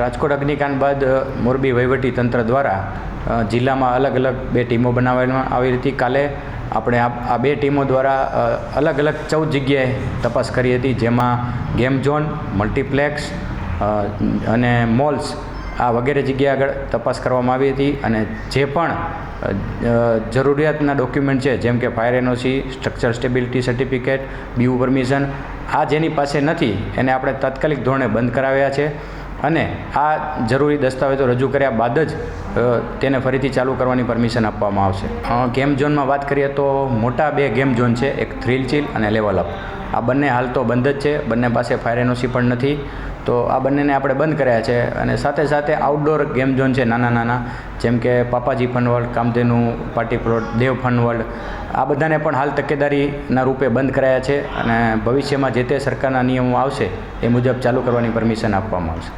રાજકોટ અગ્નિકાંડ બાદ મોરબી વહીવટી તંત્ર દ્વારા જિલ્લામાં અલગ અલગ બે ટીમો બનાવવામાં આવી હતી. કાલે આપણે આ બે ટીમો દ્વારા અલગ અલગ ચૌદ જગ્યાએ તપાસ કરી હતી, જેમાં ગેમ ઝોન, મલ્ટીપ્લેક્સ અને મોલ્સ આ વગેરે જગ્યા આગળ તપાસ કરવામાં આવી હતી. અને જે પણ જરૂરિયાતના ડોક્યુમેન્ટ છે, જેમ કે fire NOC, structure stability certificate, BU permission, આ જેની પાસે નથી, એને આપણે તાત્કાલિક ધોરણે બંધ કરાવ્યા છે. અને આ જરૂરી દસ્તાવેજો રજૂ કર્યા બાદ જ તેને ફરીથી ચાલુ કરવાની પરમિશન આપવામાં આવશે. ગેમ ઝોનમાં વાત કરીએ તો મોટા બે ગેમ ઝોન છે, એક થ્રીલ ચીલ અને લેવલ અપ. આ બંને હાલ તો બંધ જ છે, બંને પાસે ફાયર એનઓસી પણ નથી. તો આ બંનેને આપણે બંધ કર્યા છે અને સાથે સાથે આઉટડોર ગેમ ઝોન છે, નાના નાના, જેમ કે Papaji fun world Kamdhenu party plot Dev fun world આ બધાને પણ હાલ તકેદારીના રૂપે બંધ કરાયા છે અને ભવિષ્યમાં જે તે સરકારના નિયમો આવશે, એ મુજબ ચાલુ કરવાની પરમિશન આપવામાં આવશે.